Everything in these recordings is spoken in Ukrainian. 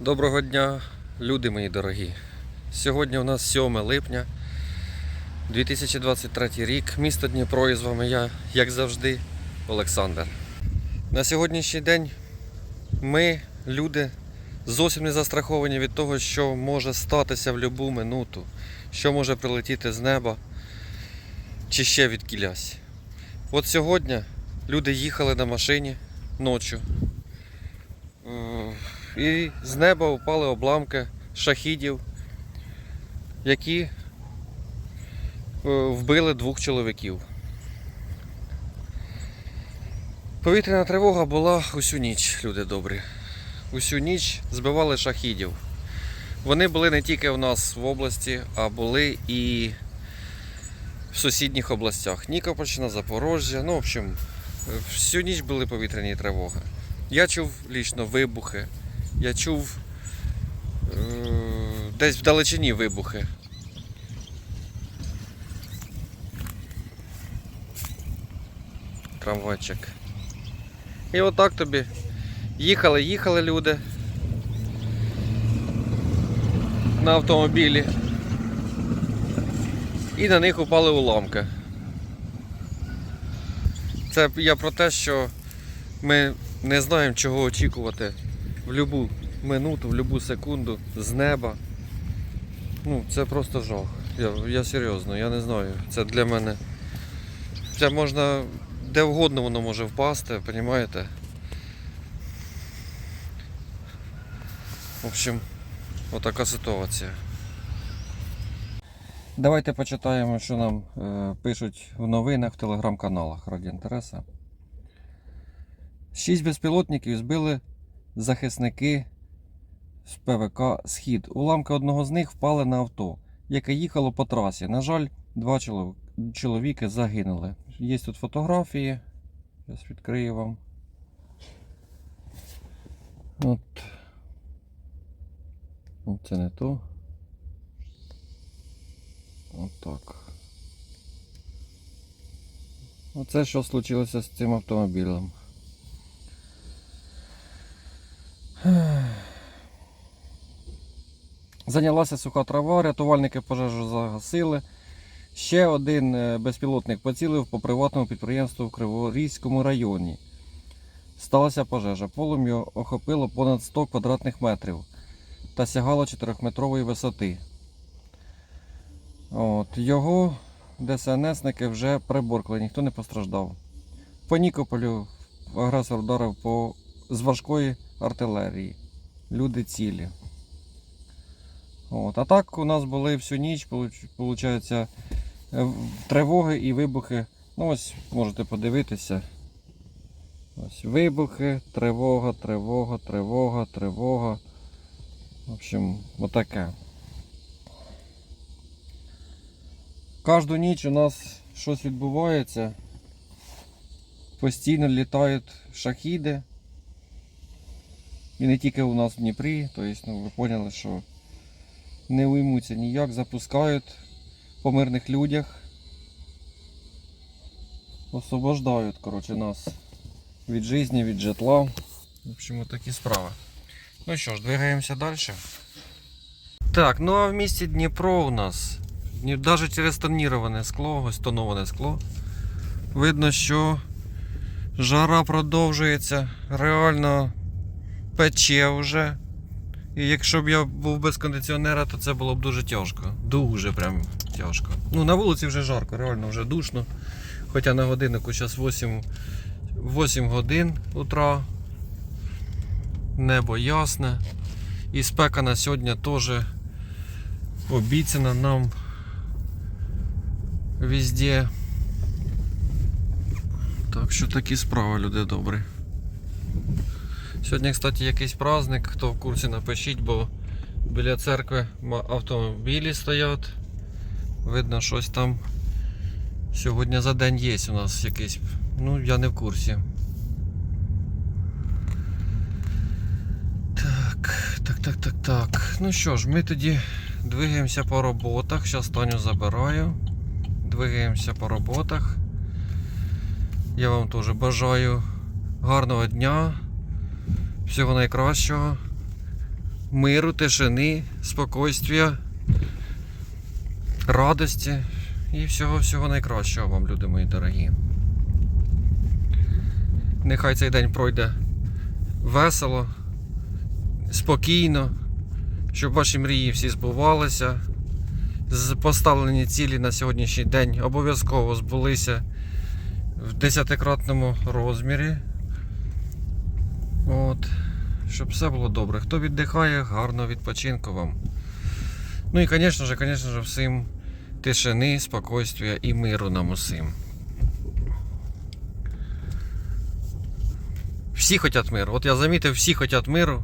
Доброго дня, люди мої дорогі. Сьогодні у нас 7 липня 2023 рік. Місто Дніпро і з вами я, як завжди, Олександр. На сьогоднішній день ми, люди, зовсім не застраховані від того, що може статися в будь-яку минуту, що може прилетіти з неба чи ще від кілясь. От сьогодні люди їхали на машині ночі. І з неба впали обламки шахідів, які е, вбили двох чоловіків. Повітряна тривога була усю ніч, люди добрі. Усю ніч збивали шахідів. Вони були не тільки в нас в області, а були і в сусідніх областях. Нікопольщина, Запорожжя. Ну, в общем, всю ніч були повітряні тривоги. Я чув лічно вибухи. Я чув е, десь в далечині вибухи. Трамвайчик. І отак тобі. Їхали, їхали люди. На автомобілі. І на них упали уламки. Це я про те, що ми не знаємо, чого очікувати в будь-яку минуту, в будь-яку секунду з неба. Ну, це просто жах. Я, я серйозно, я не знаю. Це для мене. Це можна де вгодно воно може впасти, розумієте? В общем, отака ситуація. Давайте почитаємо, що нам е, пишуть в новинах в телеграм-каналах раді інтереса. Шість безпілотників збили захисники з ПВК Схід. Уламки одного з них впали на авто, яке їхало по трасі. На жаль, два чолов- чоловіки загинули. Є тут фотографії. Зараз відкрию вам. От. От Це не то. Отак. Оце що случилося з цим автомобілем. Зайнялася суха трава, рятувальники пожежу загасили. Ще один е, безпілотник поцілив по приватному підприємству в Криворізькому районі. Сталася пожежа. Полум'я охопило понад 100 квадратних метрів та сягало 4-метрової висоти. От, його ДСНСники вже приборкли, ніхто не постраждав. По Нікополю агресор вдарив по... з важкої артилерії. Люди цілі. От. А так у нас були всю ніч, виходить, тривоги і вибухи. Ну ось можете подивитися. Ось вибухи, тривога, тривога, тривога, тривога. В общем, отаке. Кожну ніч у нас щось відбувається. Постійно літають шахіди. І не тільки у нас в Дніпрі, тобто, ну, ви поняли, що не уймуться ніяк, запускають по мирних людях. Освобождають, коротше, нас від життя, від житла. В общем, такі справи. Ну що ж, двигаємося далі. Так, ну а в місті Дніпро у нас навіть через тоніроване скло, ось тоноване скло. Видно, що жара продовжується, реально пече вже. І якщо б я був без кондиціонера, то це було б дуже тяжко. Дуже прям тяжко. Ну, на вулиці вже жарко, реально вже душно. Хоча на годиннику зараз 8, 8 годин утра. Небо ясне. І спека на сьогодні теж обіцяна нам везде. Так що такі справи, люди добрі. Сьогодні, кстати, якийсь праздник, хто в курсі напишіть, бо біля церкви автомобілі стоять. Видно, щось там сьогодні за день є у нас якийсь. Ну, я не в курсі. Так, так, так, так, так. Ну що ж, ми тоді двигаємося по роботах. Зараз Таню забираю. Двигаємося по роботах. Я вам теж бажаю гарного дня, всього найкращого. миру, тишини, спокойствия, радості і всього-всього найкращого вам, люди мої дорогі. Нехай цей день пройде весело, спокійно, щоб ваші мрії всі збувалися. Поставлені цілі на сьогоднішній день обов'язково збулися в десятикратному розмірі. От. Щоб все було добре. Хто віддихає, гарного відпочинку вам. Ну і, звісно ж, звісно ж, всім тишини, спокійствия і миру нам усім. Всі хочуть миру. От я замітив, всі хочуть миру,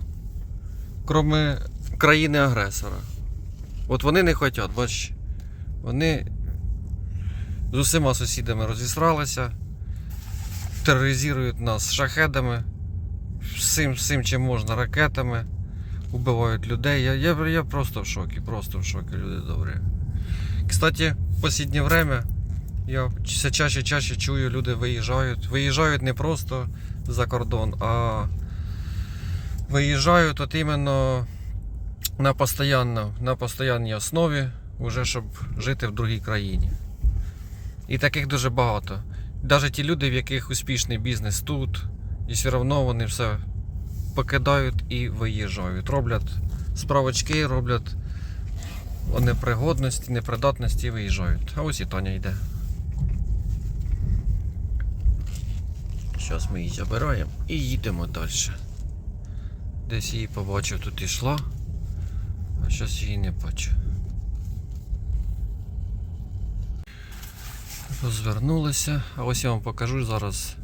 крім країни-агресора. От вони не хочуть, бачиш. Вони з усіма сусідами розісралися, тероризують нас шахедами, всім, всім чим можна, ракетами, убивають людей. Я, я, я просто в шокі, просто в шокі, люди добрі. Кстати, в останнє время я все чаще чаще чую, люди виїжджають. Виїжджають не просто за кордон, а виїжджають от іменно на, постоянно, на постоянній основі, уже щоб жити в другій країні. І таких дуже багато. Навіть ті люди, в яких успішний бізнес тут, і все одно вони все покидають і виїжджають. Роблять справочки, роблять непригодності, непридатності і виїжджають. А ось і Таня йде. Зараз ми її забираємо і їдемо далі. Десь її побачив, тут ішла, а зараз її не бачу. Розвернулися. А ось я вам покажу зараз,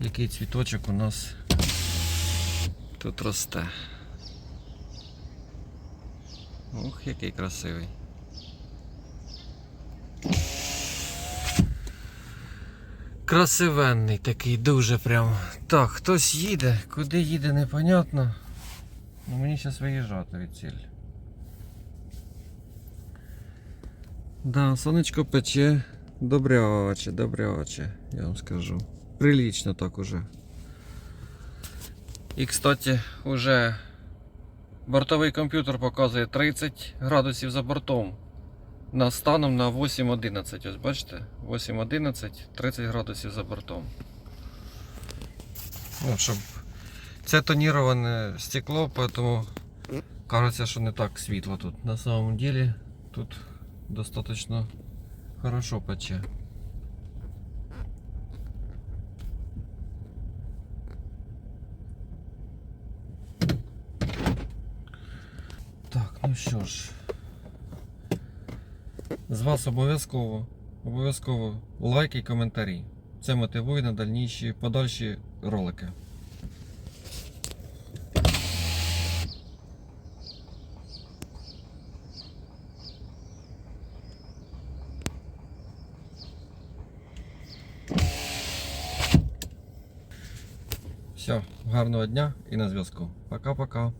який цвіточок у нас тут росте. Ух, який красивий. Красивенний такий, дуже прям. Так, хтось їде, куди їде, непонятно. Ну мені зараз виїжджати від ціль. Да, сонечко пече добряче, добряче, я вам скажу. Прилично так уже. І, кстати, уже бортовий комп'ютер показує 30 градусів за бортом. На станом на 8.11. Ось бачите? 8.11, 30 градусів за бортом. Ну, щоб це тоніроване стекло, поэтому кажеться, що не так світло тут. На самом деле тут достаточно хорошо пече. Так, ну що ж. З вас обов'язково, обов'язково лайки і коментарі. Це мотивує на дальніші, подальші ролики. Все, гарного дня і на зв'язку. Пока-пока.